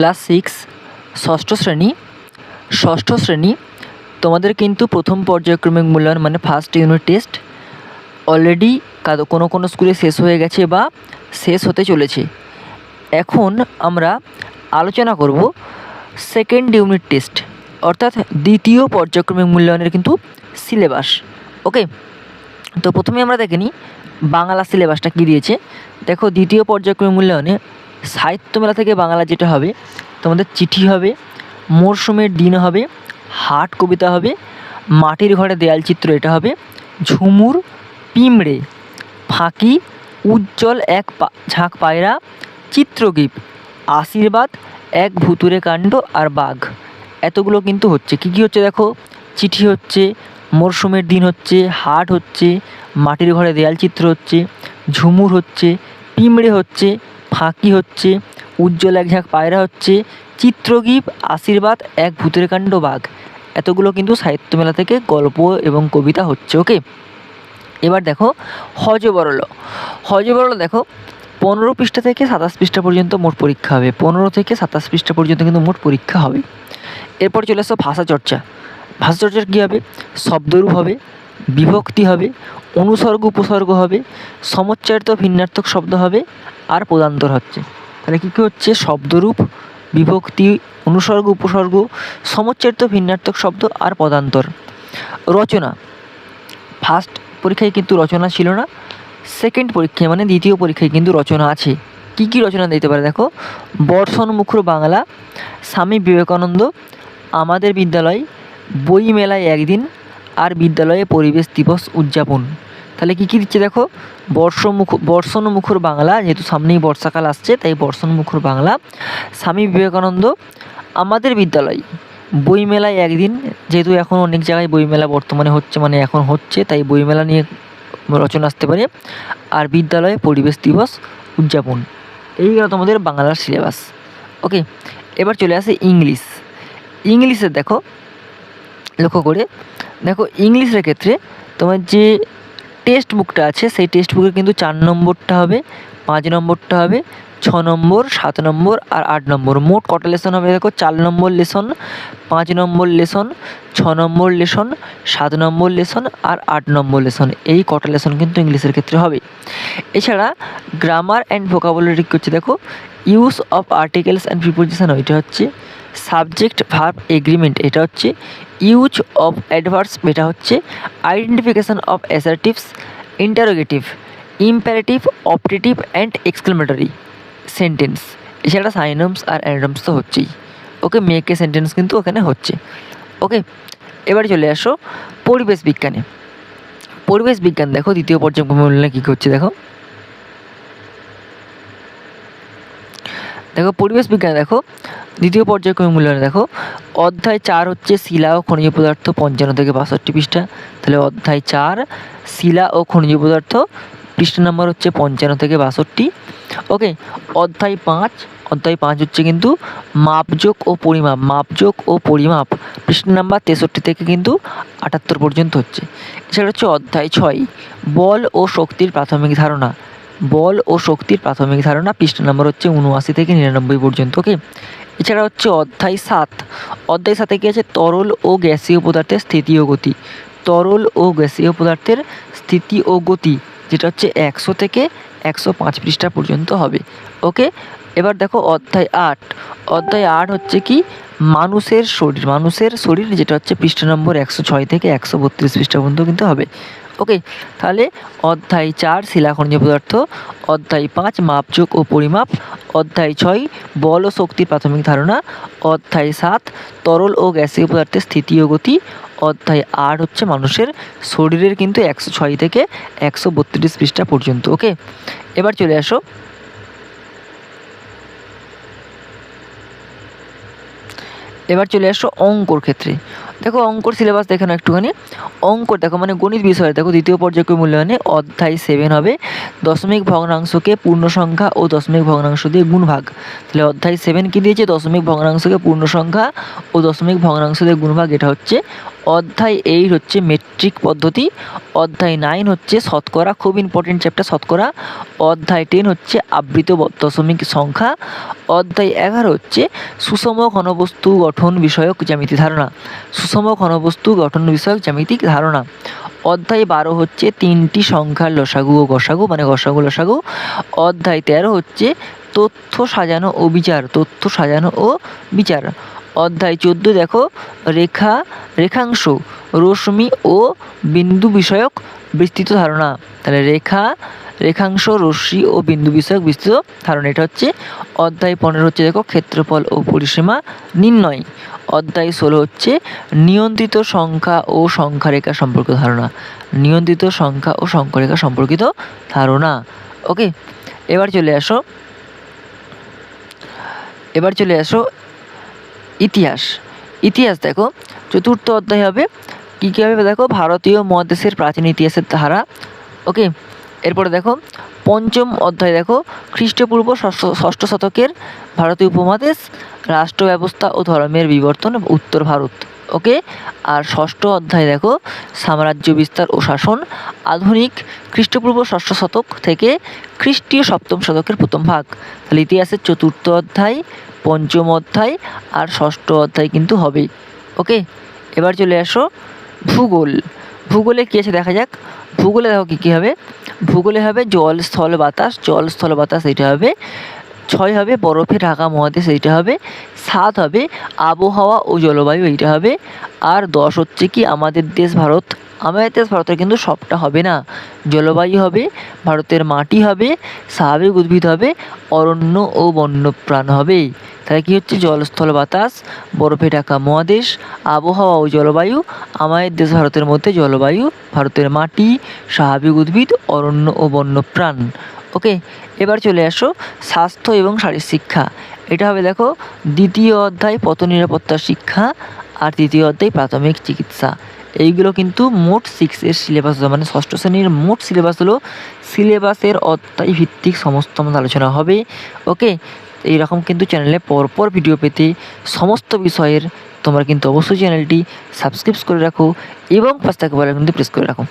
Class six, ষষ্ঠ শ্রেণি। ষষ্ঠ শ্রেণি, তোমাদের কিন্তু প্রথম পর্যায়ক্রমিক মূল্যায়ন মানে ফার্স্ট ইউনিট টেস্ট অলরেডি কোনো কোনো স্কুলে শেষ হয়ে গেছে বা শেষ হতে চলেছে। এখন আমরা আলোচনা করব সেকেন্ড ইউনিট টেস্ট অর্থাৎ দ্বিতীয় পর্যায়ক্রমিক মূল্যায়নের কিন্তু সিলেবাস ওকে তো প্রথমে আমরা দেখে নিই বাংলা সিলেবাসটা কী দিয়েছে। দেখো, দ্বিতীয় পর্যায়ক্রমিক মূল্যায়নে সাহিত্য মেলা থেকে বাংলা যেটা হবে, তোমাদের চিঠি হবে, মরশুমের দিন হবে, হাট কবিতা হবে, মাটির ঘরে দেয়াল চিত্র এটা হবে, ঝুমুর, পিমড়ে, ফাঁকি, উজ্জ্বল এক ঝাঁক পায়রা চিত্রগীপ আশীর্বাদ, এক ভুতুরে কাণ্ড আর বাঘ। এতগুলো কিন্তু হচ্ছে। কী কী হচ্ছে দেখো? চিঠি হচ্ছে, মরশুমের দিন হচ্ছে, হাট হচ্ছে, মাটির ঘরে দেয়াল চিত্র হচ্ছে, ঝুমুর হচ্ছে, পিমড়ে হচ্ছে ফাঁকি হচ্ছে, উজ্জ্বল এক ঝাঁক পায়রা হচ্ছে চিত্রগীপ আশীর্বাদ, এক ভূতের কাণ্ড বাঘ। এতগুলো কিন্তু সাহিত্য মেলা থেকে গল্প এবং কবিতা হচ্ছে, ওকে? এবার দেখো হজবরল হজবরল দেখো, পনেরো পৃষ্ঠা থেকে সাতাশ পৃষ্ঠা পর্যন্ত মোট পরীক্ষা হবে। পনেরো থেকে সাতাশ পৃষ্ঠা পর্যন্ত কিন্তু মোট পরীক্ষা হবে। এরপর চলে আসো ভাষা চর্চা ভাষা চর্চার কী হবে? শব্দরূপ হবে। বিভক্তি হবে, অনুসর্গ উপসর্গ হবে, সমচ্চারিত ভিন্নার্থক শব্দ হবে, আর পদান্তর হচ্ছে। তাহলে কী কী হচ্ছে? শব্দরূপ, বিভক্তি, অনুসর্গ উপসর্গ, সমচ্চারিত ভিন্নার্থক শব্দ, আর পদান্তর। রচনা। ফার্স্ট পরীক্ষায় কিন্তু রচনা ছিল না। সেকেন্ড পরীক্ষায় মানে দ্বিতীয় পরীক্ষায় কিন্তু রচনা আছে। কী কী রচনা দিতে পারে দেখো? বর্ষণ মুখর বাংলা, স্বামী বিবেকানন্দ, আমাদের বিদ্যালয় বই মেলায় একদিন আর বিদ্যালয়ে পরিবেশ দিবস উদযাপন। তাহলে কী কী দিচ্ছে দেখো? বর্ষমুখ বর্ষণমুখর বাংলা, যেহেতু সামনেই বর্ষাকাল আসছে, তাই বর্ষণমুখর বাংলা। স্বামী বিবেকানন্দ, আমাদের বিদ্যালয়। বইমেলায় একদিন, যেহেতু এখন অনেক জায়গায় বইমেলা বর্তমানে হচ্ছে মানে এখন হচ্ছে, তাই বইমেলা নিয়ে রচনা আসতে পারে। আর বিদ্যালয়ে পরিবেশ দিবস উদযাপন। এই গেল তোমাদের বাংলার সিলেবাস। ওকে, এবার চলে আসে ইংলিশ। ইংলিশে দেখো লক্ষ্য করে। দেখো, ইংলিশের ক্ষেত্রে তোমার যে টেক্সট বুকটা আছে, সেই টেক্সট বুকের কিন্তু চার নম্বরটা হবে, পাঁচ নম্বরটা হবে, ছ নম্বর, সাত নম্বর আর আট নম্বর। মোট কটা লেসন হবে দেখো? চার নম্বর লেসন পাঁচ নম্বর লেসন ছ নম্বর লেসন সাত নম্বর লেসন আর আট নম্বর লেসন এই কটা লেসন কিন্তু ইংলিশের ক্ষেত্রে হবে। এছাড়া গ্রামার অ্যান্ড ভোকাবুলারি হচ্ছে দেখো? Use of articles and preposition ওইটা হচ্ছে সাবজেক্ট ভার্ব এগ্রিমেন্ট, এটা হচ্ছে ইউজ অফ অ্যাডভার্স এটা হচ্ছে identification of assertives, interrogative, imperative, optative and exclamatory, sentence. এছাড়া সাইনমস আর অ্যাডমস তো হচ্ছেই। ওকে মেয়েকে সেন্টেন্স কিন্তু ওখানে হচ্ছে। ওকে, এবার চলে আসো পরিবেশ বিজ্ঞানে। পরিবেশ বিজ্ঞান, দেখো দ্বিতীয় পর্যায় মূল্যায়নে কী কী হচ্ছে, দেখো। দেখো, পরিবেশ বিজ্ঞান দেখো, দ্বিতীয় পর্যায়ক্রমিক মূল্যায়নে দেখো, অধ্যায় চার হচ্ছে শিলা ও খনিজ পদার্থ পঞ্চান্ন থেকে বাষট্টি পৃষ্ঠা। তাহলে অধ্যায় চার, শিলা ও খনিজ পদার্থ, পৃষ্ঠা নম্বর হচ্ছে পঞ্চান্ন থেকে বাষট্টি। ওকে, অধ্যায় পাঁচ অধ্যায় পাঁচ হচ্ছে কিন্তু মাপযোগ ও পরিমাপ, মাপযোগ ও পরিমাপ, পৃষ্ঠা নাম্বার তেষট্টি থেকে কিন্তু আটাত্তর পর্যন্ত হচ্ছে। এছাড়া হচ্ছে অধ্যায় ছয়, বল ও শক্তির প্রাথমিক ধারণা। বল ও শক্তির প্রাথমিক ধারণা পৃষ্ঠা নম্বর হচ্ছে উনআশি থেকে নিরানব্বই পর্যন্ত, ওকে? এছাড়া হচ্ছে অধ্যায় সাত। অধ্যায় সাথে কী আছে? তরল ও গ্যাসীয় পদার্থের স্থিতি ও গতি। তরল ও গ্যাসীয় পদার্থের স্থিতি ও গতি, যেটা হচ্ছে একশো থেকে একশো পাঁচ পৃষ্ঠা পর্যন্ত হবে, ওকে? এবার দেখো অধ্যায় আট। অধ্যায় আট হচ্ছে কি? মানুষের শরীর। মানুষের শরীর যেটা হচ্ছে পৃষ্ঠা নম্বর একশো ছয় থেকে একশো বত্রিশ পৃষ্ঠা পর্যন্ত কিন্তু হবে। ওকে? তাহলে অধ্যায় চার শিলা খনিজ পদার্থ। অধ্যায় পাঁচ মাপযোগ ও পরিমাপ। অধ্যায় ছয়, বল ও শক্তির প্রাথমিক ধারণা। অধ্যায় সাত, তরল ও গ্যাসীয় পদার্থের স্থিতি ও গতি। অধ্যায় আট হচ্ছে মানুষের শরীরের কিন্তু একশো ছয় থেকে একশো বত্রিশ পৃষ্ঠা পর্যন্ত। ওকে? এবার চলে আসো। এবার চলে আসো অঙ্কর ক্ষেত্রে। দেখো অঙ্কর সিলেবাস দেখে না একটুখানি। অঙ্ক দেখো মানে গণিত বিষয় দেখো, দ্বিতীয় পর্যায়ক্রম মূল্যায়নে অধ্যায় সেভেন হবে। দশমিক ভগ্নাংশকে পূর্ণ সংখ্যা ও দশমিক ভগ্নাংশ দিয়ে গুণভাগ। তাহলে অধ্যায় সেভেন কী দিয়েছে? দশমিক ভগ্নাংশকে পূর্ণ সংখ্যা ও দশমিক ভগ্নাংশ দিয়ে গুণভাগ, এটা হচ্ছে অধ্যায় এইট হচ্ছে মেট্রিক পদ্ধতি, অধ্যায় নাইন হচ্ছে শতকরা, খুব ইম্পর্টেন্ট চ্যাপ্টার শতকরা, অধ্যায় টেন হচ্ছে আবৃত দশমিক সংখ্যা, অধ্যায় এগারো হচ্ছে সুষম ঘনবস্তু গঠন বিষয়ক জ্যামিতি ধারণা, সুষম ঘনবস্তু গঠন বিষয়ক জ্যামিতিক ধারণা, অধ্যায় বারো হচ্ছে তিনটি সংখ্যার লসাগু ও গসাগু মানে গসাগু লসাগু, অধ্যায় তেরো হচ্ছে তথ্য সাজানো ও বিচার, তথ্য সাজানো ও বিচার অধ্যায় চোদ্দ দেখো, রেখা, রেখাংশ, রশ্মি ও বিন্দু বিষয়ক বিস্তৃত ধারণা। তাহলে রেখা, রেখাংশ, রশ্মি ও বিন্দু বিষয়ক বিস্তৃত ধারণা। এটা হচ্ছে অধ্যায় পনেরো হচ্ছে দেখো, ক্ষেত্রফল ও পরিসীমা নির্ণয়। অধ্যায় ষোলো হচ্ছে নিয়ন্ত্রিত সংখ্যা ও সংখ্যারেখা সম্পর্কিত ধারণা। নিয়ন্ত্রিত সংখ্যা ও সংখ্যারেখা সম্পর্কিত ধারণা। ওকে, এবার চলে আসো। এবার চলে আসো ইতিহাস। ইতিহাস দেখো, চতুর্থ অধ্যায় হবে। কী কী হবে? দেখো, ভারতীয় মহাদেশের প্রাচীন ইতিহাসের ধারা। ওকে এরপরে দেখো, পঞ্চম অধ্যায় দেখো, খ্রিস্টপূর্ব ষষ্ঠ ষষ্ঠ শতকের ভারতীয় উপমহাদেশ, রাষ্ট্র ব্যবস্থা ও ধর্মের বিবর্তন উত্তর ভারত ওকে আর ষষ্ঠ অধ্যায় দেখো, সাম্রাজ্য বিস্তার ও শাসন, আধুনিক খ্রিস্টপূর্ব ষষ্ঠ শতক থেকে খ্রিস্টীয় সপ্তম শতকের প্রথম ভাগ। তাহলে ইতিহাসের চতুর্থ অধ্যায়, পঞ্চম অধ্যায় আর ষষ্ঠ অধ্যায় কিন্তু হবেই ওকে এবার চলে আসো, ভূগোল। ভূগোলে কী আছে দেখা যাক? ভূগোলে দেখো কী কী হবে? ভূগোলে হবে জল স্থল বাতাস জল স্থল বাতাস এটা হবে ছয় হবে, বরফে ঢাকা মহাদেশ এইটা হবে, সাত হবে, আবহাওয়া ও জলবায়ু এইটা হবে, আর দশ হচ্ছে কি আমাদের দেশ ভারত। আমাদের দেশ ভারতের কিন্তু সবটা হবে না। জলবায়ু হবে, ভারতের মাটি হবে, স্বাভাবিক উদ্ভিদ হবে, অরণ্য ও বন্যপ্রাণ হবে। তাহলে কী হচ্ছে? জলস্থল বাতাস, বরফে ঢাকা মহাদেশ, আবহাওয়া ও জলবায়ু, আমাদের দেশ ভারতের মধ্যে জলবায়ু, ভারতের মাটি, স্বাভাবিক উদ্ভিদ, অরণ্য ও বন্যপ্রাণ। ওকে, এবার চলে আসো স্বাস্থ্য এবং শারীর শিক্ষা। এটা হবে দেখো দ্বিতীয় অধ্যায় পথ নিরাপত্তা শিক্ষা আর তৃতীয় অধ্যায় প্রাথমিক চিকিৎসা। এইগুলো কিন্তু মোট সিক্সের সিলেবাস মানে ষষ্ঠ শ্রেণির মোট সিলেবাস হলো সিলেবাসের অধ্যায় ভিত্তিক সমস্ত আমাদের আলোচনা হবে। ওকে, এইরকম কিন্তু চ্যানেলে পরপর ভিডিও পেতে সমস্ত বিষয়ের তোমরা কিন্তু অবশ্যই চ্যানেলটি সাবস্ক্রাইব করে রাখো এবং পাঁচ থাকা কিন্তু প্রেস করে রাখো।